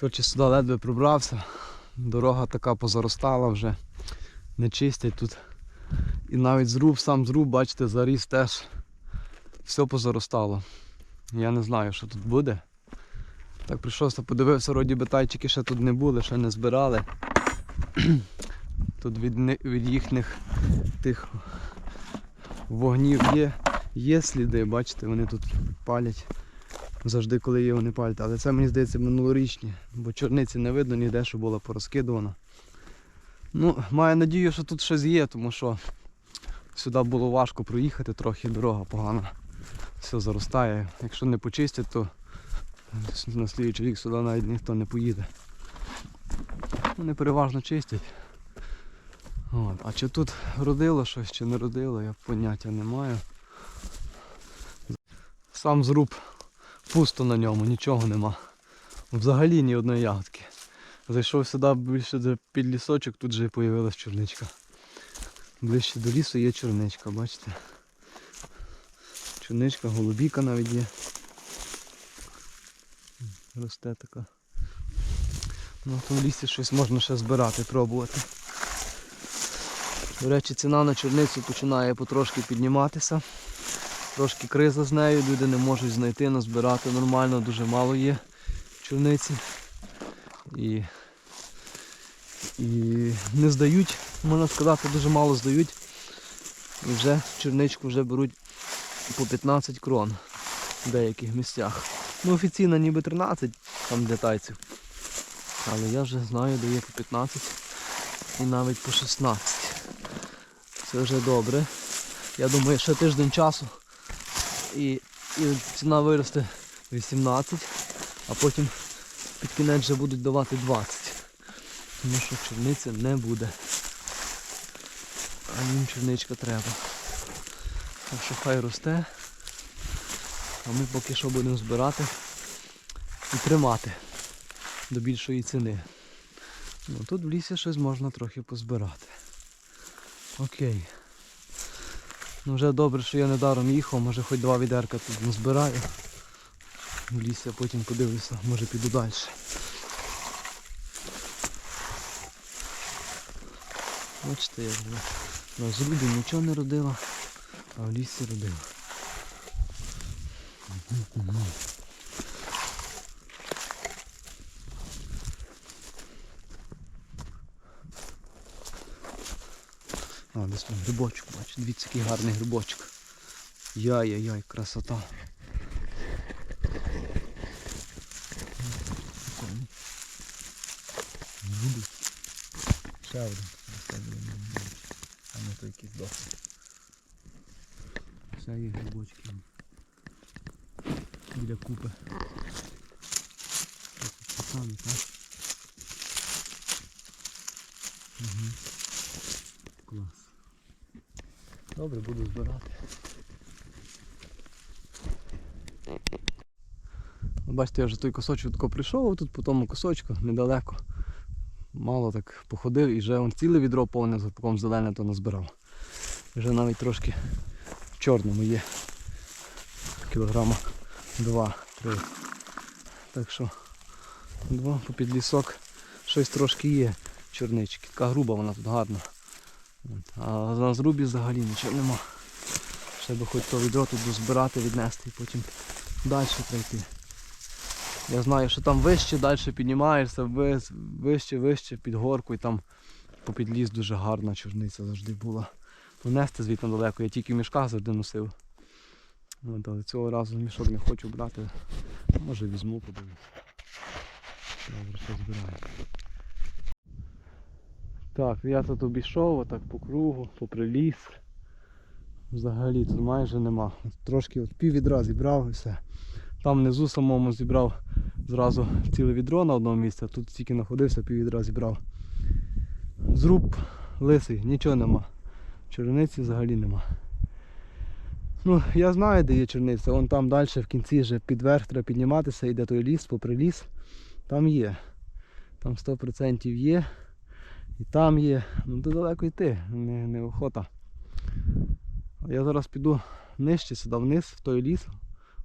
Коротше, сюди ледве пробрався. Дорога така позаростала вже. Не чистять тут. І навіть зруб, сам зруб, бачите, заріс теж. Все позаростало. Я не знаю, що тут буде. Так прийшовся, подивився, вроді би тайчики ще тут не були, ще не збирали. Тут від, від їхніх тих вогнів є, є сліди, бачите, вони тут палять. Завжди, коли є, вони палять. Але це мені здається минулорічні, бо чорниці не видно ніде, що була порозкидувана. Ну, маю надію, що тут щось є, тому що сюди було важко проїхати, трохи дорога погана. Все заростає. Якщо не почистять, то на слідчий рік сюди навіть ніхто не поїде. Вони переважно чистять. От. А чи тут родило щось, чи не родило, я поняття не маю. Сам зруб пусто на ньому, нічого нема. Взагалі ні одної ягодки. Зайшов сюди більше під лісочок, тут же і появилась чорничка. Ближче до лісу є чорничка, бачите? Чорничка, голубіка навіть є. Росте така. Ну, в лісі щось можна ще збирати, пробувати. До речі, ціна на чорницю починає потрошки підніматися. Трошки криза з нею, люди не можуть знайти, назбирати нормально, дуже мало є чорниці. І, і не здають, можна сказати, дуже мало здають. І вже чорничку вже беруть по 15 крон в деяких місцях. Ну офіційно ніби 13 там для тайців. Але я вже знаю, де є по 15 і навіть по 16. Це вже добре. Я думаю, ще тиждень часу і, і ціна виросте 18, а потім під кінець вже будуть давати 20. Тому що чорниці не буде. А їм чорничка треба. Так що хай росте. А ми поки що будемо збирати і тримати до більшої ціни. Ну, тут в лісі щось можна трохи позбирати. Окей. Ну вже добре, що я недаром їхав, може хоч два відерка тут назбираю. В ліс я потім подивлюся, може піду далі. Бачите, як вже на зрубі нічого не родила, а в лісі родила. А, десь там грибочок, бачу, дивіться, який гарний грибочок. Яй-яй-яй, красота. Ще один. А не то якийсь досить. Ще є грибочки. Біля купи. Це так? Угу. Клас. Добре, буду збирати. Бачите, я вже той кусочок тако прийшов, тут по тому кусочку недалеко. Мало так походив і вже он ціле відро повне за таком зелене то назбирав. Вже навіть трошки в чорному є. Кілограма два-три. Так що два по лісок щось трошки є чорнички. Така груба вона тут гарна. А на зрубі взагалі нічого нема. Ще би хоч то відро тут дозбирати, віднести і потім далі пройти. Я знаю, що там вище, далі піднімаєшся, вище, вище, під горку і там попід ліс дуже гарна чорниця завжди була. Ну нести звідти далеко, я тільки в мішках завжди носив. От, але цього разу мішок не хочу брати. Може візьму, подивлюсь. Добре, що збираю. Так, я тут обійшов отак по кругу, попри ліс. Взагалі тут майже нема. Трошки от пів відра зібрав і все. Там внизу самому зібрав зразу ціле відро на одному місці, а тут тільки знаходився, пів відра зібрав. Зруб лисий, нічого нема. Черниці взагалі нема. Ну, я знаю, де є черниця. Вон там далі в кінці вже під верх треба підніматися, йде той ліс, попри ліс. Там є. Там 100% є. І там є. Ну то далеко йти, не, не охота. Я зараз піду нижче сюди вниз, в той ліс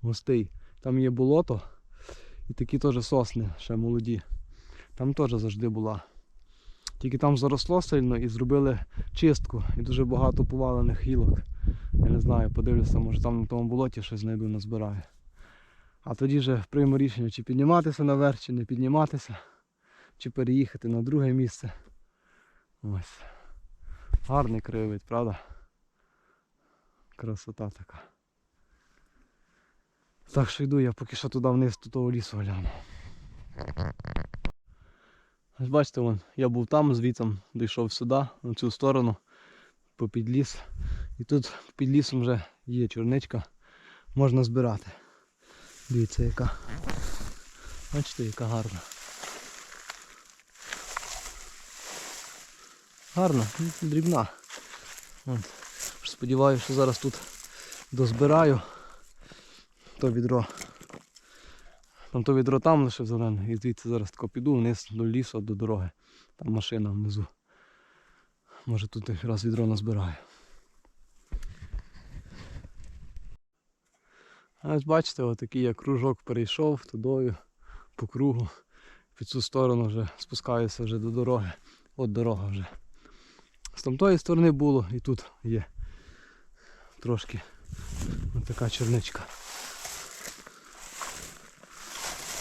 густий. Там є болото і такі теж сосни ще молоді. Там теж завжди була. Тільки там заросло сильно і зробили чистку. І дуже багато повалених гілок. Я не знаю, подивлюся, може там на тому болоті щось знайду, назбираю. А тоді вже прийму рішення, чи підніматися наверх, чи не підніматися, чи переїхати на друге місце. Ось. Гарний краєвид, правда? Красота така. Так що йду я поки що туди вниз до того лісу гляну. Ось бачите, вон, я був там звідси, дійшов сюди, на цю сторону, по підліс. І тут під лісом вже є чорничка, можна збирати. Дивіться яка. Бачите, яка гарна. Гарна, ну, дрібна. Сподіваюся, що зараз тут дозбираю то відро. Там то відро там лише зелене. І звідси зараз тако піду вниз до лісу, до дороги. Там машина внизу. Може тут якраз відро назбираю. А ось бачите, отакий я кружок перейшов тудою по кругу. Під цю сторону вже спускаюся вже до дороги. От дорога вже. З тамтої сторони було і тут є трошки така чорничка.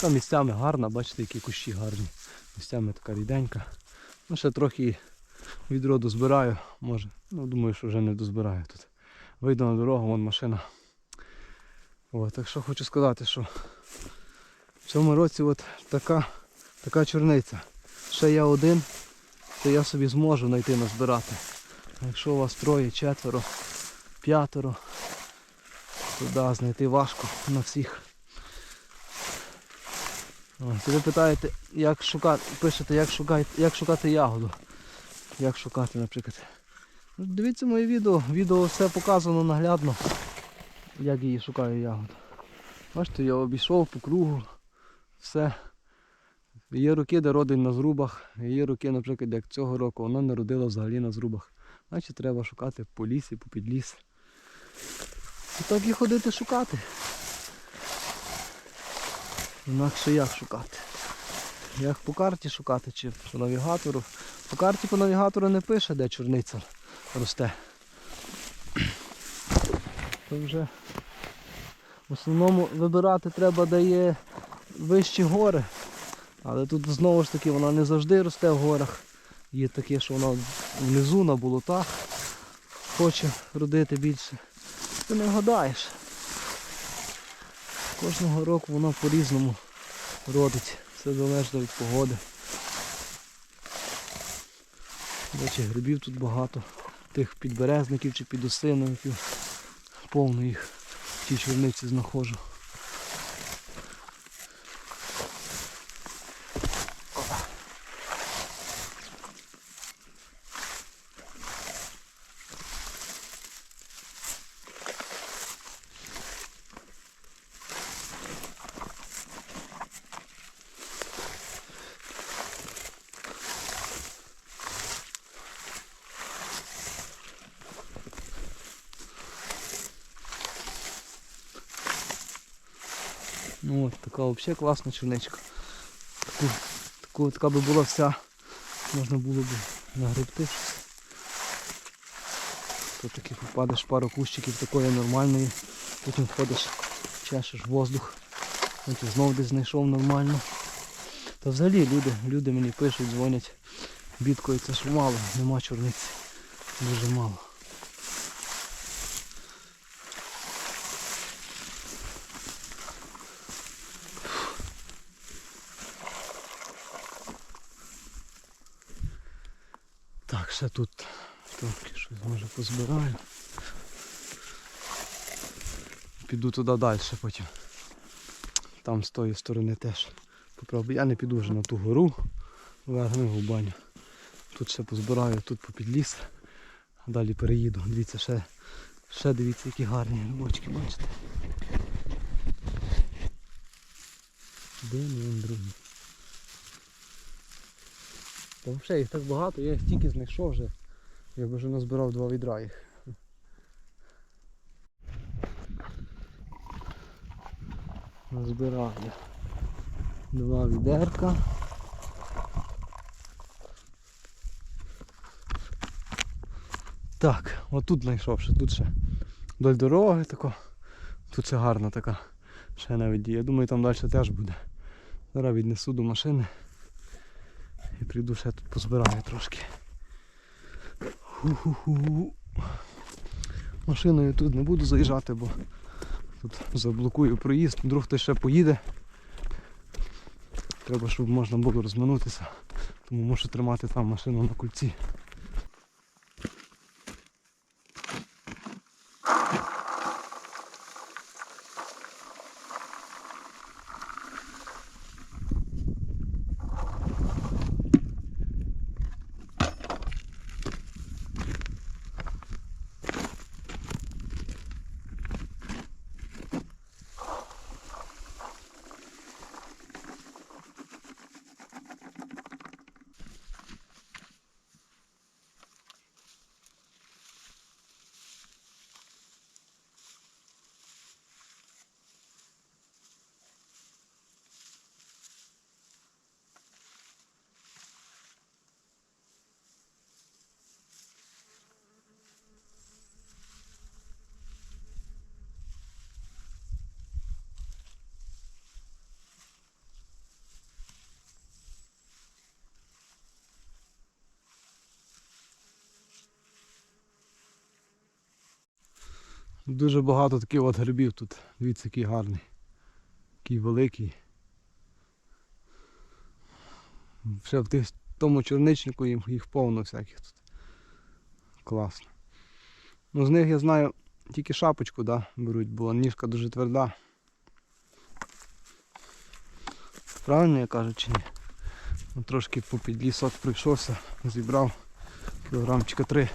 Там місцями гарна, бачите, які кущі гарні. Місцями така ріденька. Ну ще трохи відро дозбираю, може. Ну думаю, що вже не дозбираю тут. Вийду на дорогу, вон машина. От, так що хочу сказати, що в цьому році от така, така чорниця. Ще я один, то я собі зможу знайти назбирати. А якщо у вас троє, четверо, п'ятеро, то да, знайти важко на всіх. Ви питаєте, як шукати, пишете, як шукати, як шукати ягоду. Як шукати, наприклад. Ну, Дивіться моє відео, відео все показано наглядно, як її шукаю ягоду. Бачите, я обійшов по кругу, все. Є роки, де родить на зрубах, є роки, наприклад, як цього року, вона не родила взагалі на зрубах. Значить треба шукати по лісі, по підліс. І так і ходити шукати. Інакше як шукати? Як по карті шукати чи по навігатору? По карті по навігатору не пише, де чорниця росте. То вже в основному вибирати треба, де є вищі гори. Але тут знову ж таки вона не завжди росте в горах. Є таке, що вона внизу на болотах хоче родити більше. Ти не вгадаєш. Кожного року воно по-різному родить. Все залежно від погоди. Речі, грибів тут багато. Тих підберезників чи підосиновиків. Повно їх в тій чорниці знаходжу. Ну от така взагалі класна чорничка. Таку, таку, така би була вся, можна було б нагребти. То таки попадеш пару кущиків такої нормальної, потім ходиш, чешеш воздух, потім знов десь знайшов нормально. Та взагалі люди, люди мені пишуть, дзвонять, бідкою це ж мало, нема чорниці. Дуже мало. Так, ще тут трохи щось може позбираю. Піду туди далі потім. Там з тої сторони теж. Попробую. Я не піду вже на ту гору, верхню баню. Тут ще позбираю, тут по підліс. А далі переїду. Дивіться, ще, ще дивіться, які гарні грибочки, бачите. Де не там взагалі їх так багато, я їх тільки знайшов вже. Я б вже назбирав два відра їх. Назбирав я два відерка. Так, отут знайшов ще, тут ще вдоль дороги тако. Тут ще гарна така ще навіть. Я думаю там далі теж буде. Зараз віднесу до машини. І прийду ще тут позбираю трошки. Ху-ху-ху. Машиною тут не буду заїжджати, бо тут заблокую проїзд, вдруг хтось ще поїде. Треба, щоб можна було розминутися. Тому мушу тримати там машину на кульці. Дуже багато таких от грибів тут. Дивіться, який гарний. Який великий. Ще в тому чорничнику їм їх повно всяких тут. Класно. Ну з них я знаю тільки шапочку да, беруть, бо ніжка дуже тверда. Правильно я кажу чи ні? Ну, Трошки попід лісок прийшовся, зібрав кілограмчика три.